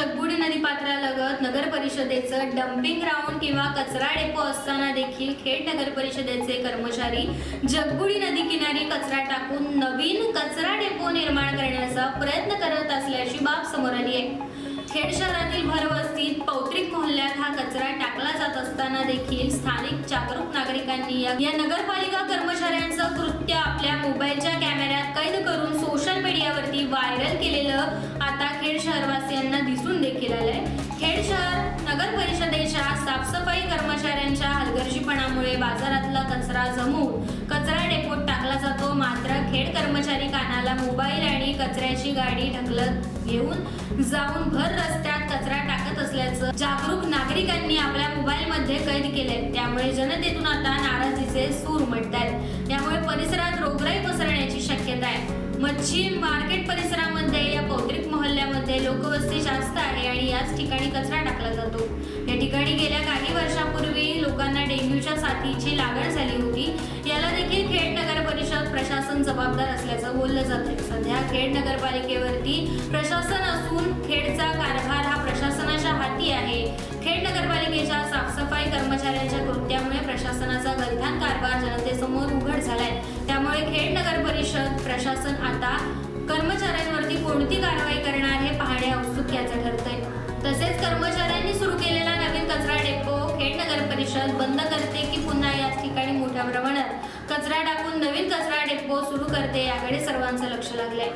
जगबुडी नदी पात्रालगत नगर परिषदेचं dumping ground किंवा कचरा डेपो असताना देखील खेड नगर परिषदेचे कर्मचारी जगबुडी नदी किनारी कचरा टाकून नवीन कचरा डेपो निर्माण करण्याचा प्रयत्न करत असल्याची बाब समोर आली आहे. खेड शहरातील भरवस्तीत पौत्रिक मोहल्ल्यात हा कचरा टाकला जात असताना देखील स्थानिक जागरूक नागरिकांनी या या नगरपालिका कर्मचाऱ्यांचं कृत्य आपल्या मोबाईलच्या कॅमेऱ्यात कैद करून सोशल मीडियावरती व्हायरल केलेलं हलगर्जीपणामुळे बाजारातला कचरा जमू कचरा डेपोत टाकला जातो. मात्र खेड कर्मचारी कानाला मोबाईल आणि कचऱ्याची गाडी ढकलत घेऊन जाऊन भर रस्त्यात कचरा टाकत असल्याचं जागरूक नागरिकांनी आपल्या मोबाईलमध्ये कैद केले त्यामुळे जनतेतून आता नाराजीचे सूर उमटत यामुळे त्यामुळे परिसरात रोगराई पसरण्याची शक्यता आहे. मच्छी मार्केट परिसरामध्ये या पौत्रिक मोहल्ल्यामध्ये लोकवस्ती जास्त आहे आणि याच ठिकाणी कचरा टाकला जातो. या ठिकाणी गेल्या काही वर्षापूर्वी डेंग्यूच्या साथीची लागण झाली होती. याला देखील खेड नगर परिषद प्रशासन जबाबदार असल्याचं बोललं जाते सध्या खेड नगरपालिकेवरती प्रशासन असून खेडचा कारभार हा प्रशासनाच्या हाती आहे. खेड नगरपालिकेच्या साफसफाई कर्मचाऱ्यांच्या कृत्यामुळे प्रशासनाचा गलथान कारभार जनतेसमोर उघड झालाय. त्यामुळे खेड नगर परिषद प्रशासन आता कर्मचाऱ्यांवरती कोणती कारवाई करणार हे पाहणे औत्सुक्याचं ठरतंय. तसेच कर्मचाऱ्यांनी सुरू केलेला नवीन कचरा डेपो खेड नगर परिषद बंद कर ठिकाणी कचरा टाकून नवीन कचरा डेपो सुरू करते याकडे सर्वांचं लक्ष लागलंय